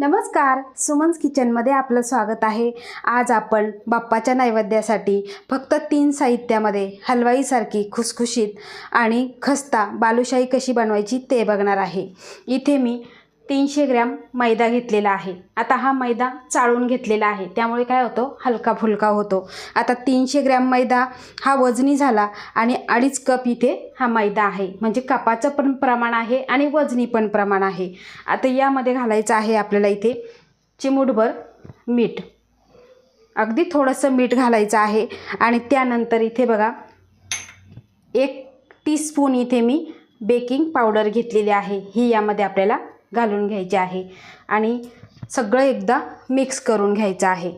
नमस्कार सुमन्स किचनमध्ये आपलं स्वागत आहे. आज आपण बाप्पाच्या नैवेद्यासाठी फक्त तीन साहित्यामध्ये हलवाईसारखी खुसखुशीत आणि खस्ता बालुशाही कशी बनवायची ते बघणार आहे. इथे मी तीनशे ग्रॅम मैदा घेतलेला आहे. आता हा मैदा चाळून घेतलेला आहे. त्यामुळे काय होतो? हलका फुलका होतो. आता तीनशे ग्रॅम मैदा हा वजनी झाला आणि अडीच कप इथे हा मैदा आहे. म्हणजे कपाचं पण प्रमाण आहे आणि वजनी पण प्रमाण आहे. आता यामध्ये घालायचं आहे आपल्याला इथे चिमूटभर मीठ. अगदी थोडंसं मीठ घालायचं आहे आणि त्यानंतर इथे बघा एक टीस्पून इथे मी बेकिंग पावडर घेतलेली आहे. ही यामध्ये आपल्याला घालून घ्यायचे आहे. आणि सगळं एकदा मिक्स करून घ्यायचं आहे.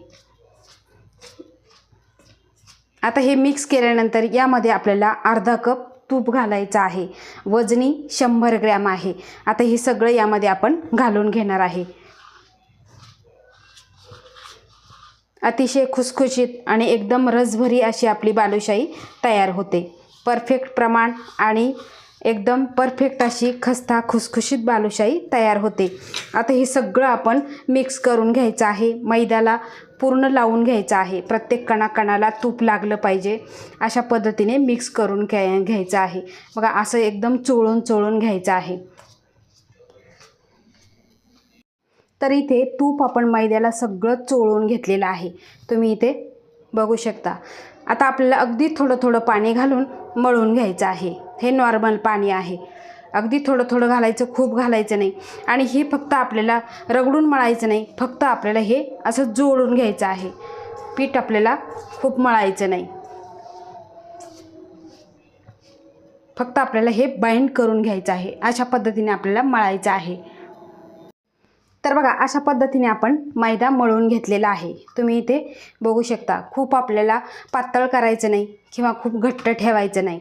आता हे मिक्स केल्यानंतर यामध्ये आपल्याला अर्धा कप तूप घालायचं आहे. वजनी शंभर ग्रॅम आहे. आता हे सगळं यामध्ये आपण घालून घेणार आहे. अतिशय खुसखुशीत आणि एकदम रसभरी अशी आपली बालुशाही तयार होते. परफेक्ट प्रमाण आणि एकदम परफेक्ट अशी खस्ता खुसखुशीत बालुशाही तयार होते. आता हे सगळं आपण मिक्स करून घ्यायचं आहे. मैद्याला पूर्ण लावून घ्यायचं आहे. प्रत्येक कणाकणाला तूप लागलं पाहिजे. अशा पद्धतीने मिक्स करून घ्या घ्यायचं आहे. बघा असं एकदम चोळून चोळून घ्यायचं आहे. तर इथे तूप आपण मैद्याला सगळं चोळून घेतलेलं आहे. तुम्ही इथे बघू शकता. आता आपल्याला अगदी थोडं थोडं पाणी घालून मळून घ्यायचं आहे. हे नॉर्मल पाणी आहे. अगदी थोडं थोडं घालायचं खूप घालायचं नाही. आणि हे फक्त आपल्याला रगडून मळायचं नाही. फक्त आपल्याला हे असं जोडून घ्यायचं आहे. पीठ आपल्याला खूप मळायचं नाही. फक्त आपल्याला हे बाइंड करून घ्यायचं आहे. अशा पद्धतीने आपल्याला मळायचं आहे. तर बघा अशा पद्धतीने आपण मैदा मळून घेतलेला आहे. तुम्ही इथे बघू शकता खूप आपल्याला पातळ करायचं नाही किंवा खूप घट्ट ठेवायचं नाही.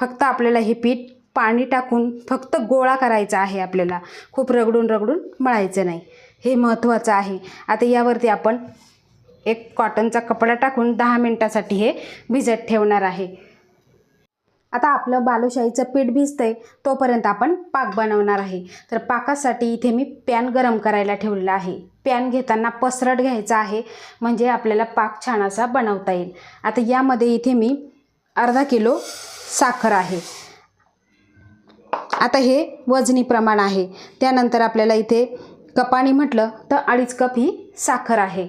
फक्त आपल्याला हे पीठ पाणी टाकून फक्त गोळा करायचा आहे आपल्याला. खूप रगडून रगडून मळायचं नाही. हे महत्त्वाचं आहे. आता यावरती आपण एक कॉटनचा कपडा टाकून दहा मिनटासाठी हे भिजत ठेवणार आहे. आता आपलं बालुशाहीचं पीठ भिजतंय तोपर्यंत आपण पाक बनवणार आहे. तर पाकासाठी इथे मी पॅन गरम करायला ठेवलेला आहे. पॅन घेताना पसरट घ्यायचा आहे म्हणजे आपल्याला पाक छान असा बनवता येईल. आता यामध्ये इथे मी अर्धा किलो साखर आहे. आता हे वजनी प्रमाण आहे. त्यानंतर आपल्याला इथे कपाणी म्हटलं तर अडीच कप ही साखर आहे.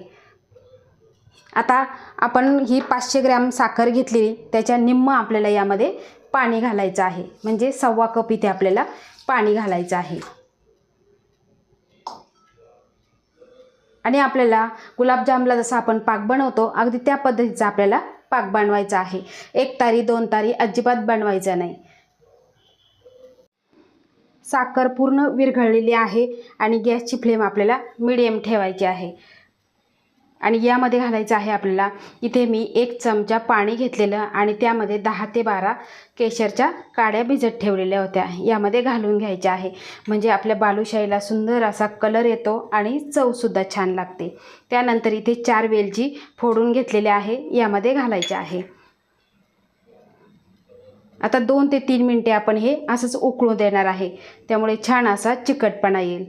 आता आपण ही पाचशे ग्रॅम साखर घेतलेली त्याच्या निम्म आपल्याला यामध्ये पाणी घालायचं आहे. म्हणजे सव्वा कप इथे आपल्याला पाणी घालायचं आहे. आणि आपल्याला गुलाबजामला जसं आपण पाक बनवतो अगदी त्या पद्धतीचा आपल्याला पाक बनवायचा आहे. एक तारी दोन तारी अजिबात बनवायचं नाही. साखर पूर्ण विरघळलेली आहे आणि गॅसची फ्लेम आपल्याला मिडियम ठेवायची आहे. आणि यामध्ये घालायचं आहे आपल्याला इथे मी एक चमचा पाणी घेतलेलं आणि त्यामध्ये दहा ते बारा केशरच्या काड्या भिजत ठेवलेल्या होत्या. यामध्ये घालून घ्यायच्या आहे. म्हणजे आपल्या बालुशाहीला सुंदर असा कलर येतो आणि चवसुद्धा छान लागते. त्यानंतर इथे चार वेलची फोडून घेतलेल्या आहे. यामध्ये घालायचे आहे. आता दोन ते तीन मिनटे आपण हे असंच उकळू देणार आहे. त्यामुळे छान असा चिकटपणा येईल.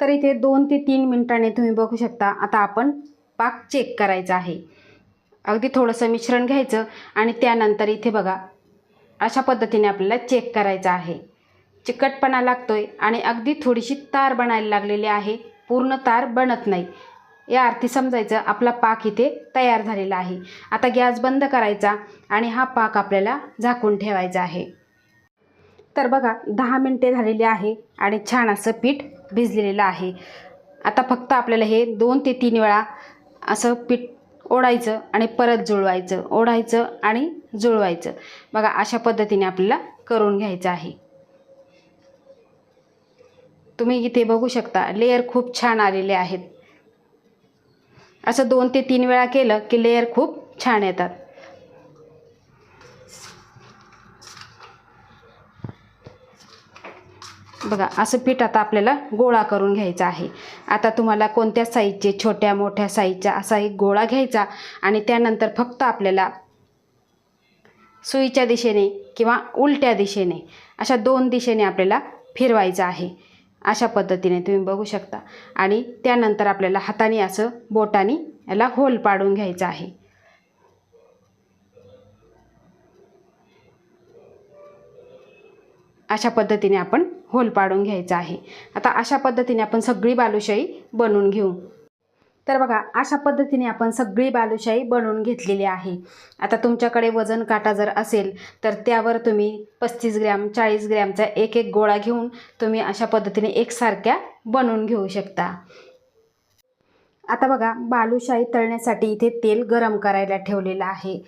तर इथे दोन ते तीन मिनिटांनी तुम्ही बघू शकता. आता आपण पाक चेक करायचा आहे. अगदी थोडंसं मिश्रण घ्यायचं आणि त्यानंतर इथे बघा अशा पद्धतीने आपल्याला चेक करायचं आहे. चिकटपणा लागतो आहे आणि अगदी थोडीशी तार बनायला लागलेली आहे. पूर्ण तार बनत नाही. या अर्थी समजायचं आपला पाक इथे तयार झालेला आहे. आता गॅस बंद करायचा आणि हा पाक आपल्याला झाकून ठेवायचा आहे. तर बघा दहा मिनटे झालेली आहे आणि छान असं पीठ भिजलेलं आहे. आता फक्त आपल्याला हे दोन ते तीन वेळा असं पीठ ओढायचं आणि परत जुळवायचं. ओढायचं आणि जुळवायचं. बघा अशा पद्धतीने आपल्याला करून घ्यायचं आहे. तुम्ही इथे बघू शकता लेअर खूप छान आलेले आहेत. असं दोन ते तीन वेळा केलं की लेअर खूप छान येतात. बघा असं पीठ आता आपल्याला गोळा करून घ्यायचा आहे. आता तुम्हाला कोणत्या साईजचे छोट्या मोठ्या साईजचा असा एक गोळा घ्यायचा आणि त्यानंतर फक्त आपल्याला सुईच्या दिशेने किंवा उलट्या दिशेने अशा दोन दिशेने आपल्याला फिरवायचं आहे. अशा पद्धतीने तुम्ही बघू शकता. आणि त्यानंतर आपल्याला हाताने असं बोटाने याला होल पाडून घ्यायचं आहे. अशा पद्धतीने आपण होल पाडून घ्यायचा आहे. आता अशा पद्धतीने आपण सगळी बालुशाही बनवून घेऊ. तर बघा अशा पद्धतीने आपण सगळी बालुशाही बनवून घेतलेली आहे. आता तुमच्याकडे वजन काटा जर असेल तर त्यावर तुम्ही पस्तीस ग्रॅम चाळीस ग्रॅमचा एक एक गोळा घेऊन तुम्ही अशा पद्धतीने एकसारख्या बनवून घेऊ शकता. आता बघा बालूशाही तळण्यासाठी इथे तेल गरम करायला ठेवलेलं आहे.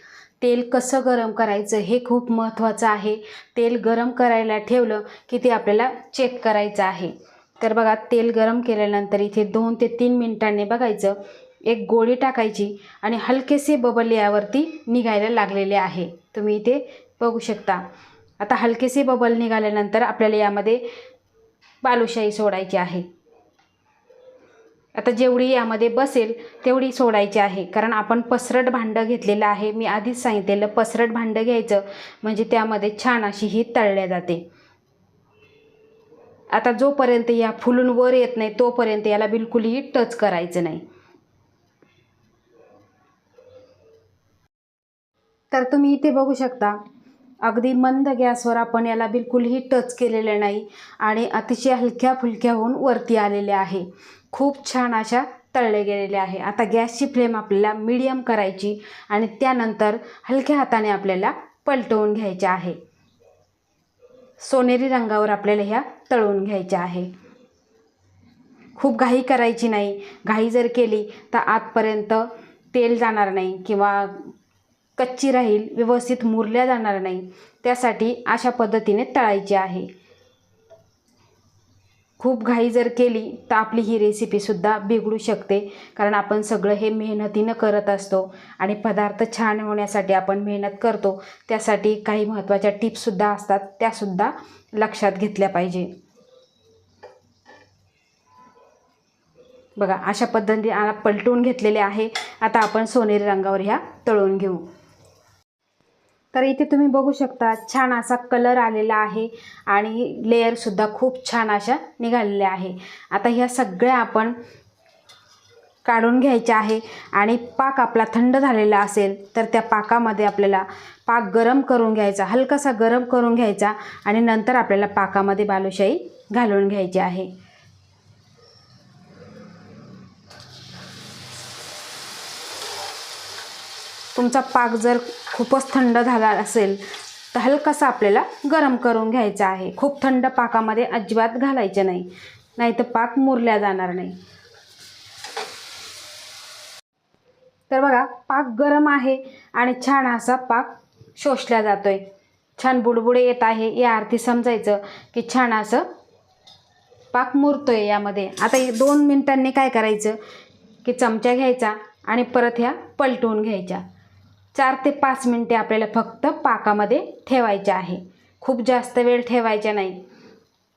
तेल कसं गरम करायचं हे खूप महत्त्वाचं आहे. तेल गरम करायला ठेवलं की ते आपल्याला चेक करायचं आहे. तर बघा तेल गरम केल्यानंतर इथे दोन ते तीन मिनिटांनी बघायचं. एक गोळी टाकायची आणि हलकेसे बबल यावरती निघायला लागलेले आहे. तुम्ही इथे बघू शकता. आता हलकेसे बबल निघाल्यानंतर आपल्याला यामध्ये बालुशाही सोडायची आहे. आता जेवढी यामध्ये बसेल तेवढी सोडायची आहे. कारण आपण पसरट भांडं घेतलेलं आहे. मी आधीच सांगितलेलं पसरट भांडं घ्यायचं म्हणजे त्यामध्ये छान अशी ही तळल्या जाते. आता जोपर्यंत या फुलून वर येत नाही तोपर्यंत याला बिलकुलही टच करायचं नाही. तर तुम्ही इथे बघू शकता अगदी मंद गॅसवर आपण याला बिलकुलही टच केलेलं नाही आणि अतिशय हलक्या फुलक्या होऊन वरती आलेले आहे. खूप छान अशा तळले गेलेले आहे. आता गॅसची फ्लेम आपल्याला मीडियम करायची आणि त्यानंतर हलक्या हाताने आपल्याला पलटवून घ्यायचे आहे. सोनेरी रंगावर आपल्याला ह्या तळून घ्यायच्या आहे. खूप घाई करायची नाही. घाई जर केली तर आतपर्यंत तेल जाणार नाही किंवा कच्ची राहील व्यवस्थित मुरल्या जाणार नाही. त्यासाठी अशा पद्धतीने तळायची आहे. खूप घाई जर केली तर आपली ही रेसिपीसुद्धा बिघडू शकते. कारण आपण सगळं हे मेहनतीनं करत असतो आणि पदार्थ छान होण्यासाठी आपण मेहनत करतो. त्यासाठी काही महत्त्वाच्या टिप्ससुद्धा असतात त्यासुद्धा लक्षात घेतल्या पाहिजे. बघा अशा पद्धतीने पलटून घेतलेले आहे. आता आपण सोनेरी रंगावर ह्या तळून घेऊ. तर इथे तुम्ही बघू शकता छान असा कलर आलेला आहे आणि लेअरसुद्धा खूप छान अशा निघालेल्या आहे. आता ह्या सगळ्या आपण काढून घ्यायच्या आहे आणि पाक आपला थंड झालेला असेल तर त्या पाकामध्ये आपल्याला पाक गरम करून घ्यायचा हलकासा गरम करून घ्यायचा आणि नंतर आपल्याला पाकामध्ये बालुशाही घालून घ्यायची आहे. तुमचा पाक जर खूपच थंड झाला असेल तर हलकासा आपल्याला गरम करून घ्यायचा आहे. खूप थंड पाकामध्ये अजिबात घालायचे नाही. नाहीतर पाक मुरल्या जाणार नाही. तर बघा पाक गरम आहे आणि छान असा पाक शोषला जातोय. छान बुडबुडे येत आहे. या अर्थी समजायचं की छान असं पाक मुरतोय यामध्ये. आता दोन मिनिटांनी काय करायचं? की चमचा घ्यायचा आणि परत ह्या पलटवून घ्यायच्या. चार ते पाच मिनटे आपल्याला फक्त पाकामध्ये ठेवायचे आहे. खूप जास्त वेळ ठेवायचा नाही.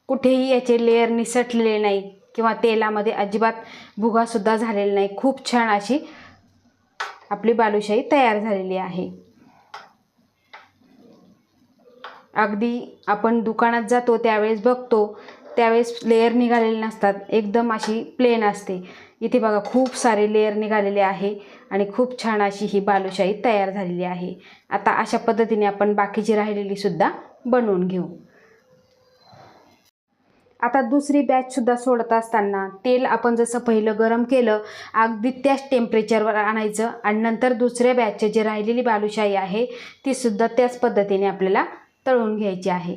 कुठेही याचे लेअर निसटलेले नाही किंवा तेलामध्ये अजिबात भुगासुद्धा झालेला नाही. खूप छान अशी आपली बालुशाही तयार झालेली आहे. अगदी आपण दुकानात जातो त्यावेळेस बघतो त्यावेळेस लेअर निघालेले नसतात. एकदम अशी प्लेन असते. इथे बघा खूप सारे लेअर निघालेले आहे आणि खूप छान अशी ही बालुशाही तयार झालेली आहे. आता अशा पद्धतीने आपण बाकीची राहिलेली सुद्धा बनवून घेऊ. आता दुसरी बॅचसुद्धा सोडत असताना तेल आपण जसं पहिलं गरम केलं अगदी त्याच टेम्परेचरवर आणायचं आणि नंतर दुसऱ्या बॅचची जी राहिलेली बालुशाही आहे तीसुद्धा त्याच पद्धतीने आपल्याला तळून घ्यायची आहे.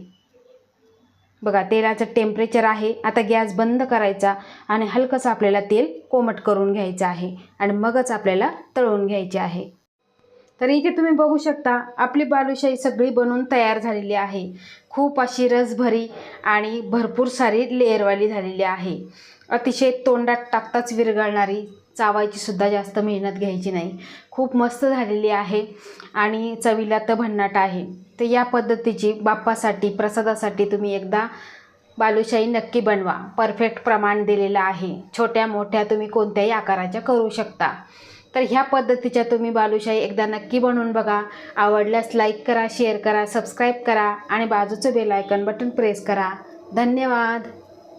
बघा तेलाचं टेम्परेचर आहे. आता गॅस बंद करायचा आणि हलकंसं आपल्याला तेल कोमट करून घ्यायचं आहे आणि मगच आपल्याला तळून घ्यायचे आहे. तर इथे तुम्ही बघू शकता आपली बालुशाही सगळी बनवून तयार झालेली आहे. खूप अशी रसभरी आणि भरपूर सारी लेअरवाली झालेली आहे. अतिशय तोंडात टाकताच विरघळणारी चावायची सुद्धा जास्त मेहनत घ्यायची नाही. खूप मस्त झालेली आहे आणि चवीला तर भन्नाट आहे. तर या पद्धतीची बाप्पासाठी प्रसादासाठी तुम्ही एकदा बालुशाही नक्की बनवा. परफेक्ट प्रमाण दिलेलं आहे. छोट्या मोठ्या तुम्ही कोणत्याही आकाराच्या करू शकता. तर ह्या पद्धतीच्या तुम्ही बालुशाही एकदा नक्की बनवून बघा. आवडल्यास लाईक करा शेअर करा सबस्क्राईब करा आणि बाजूचं बेलायकन बटन प्रेस करा. धन्यवाद!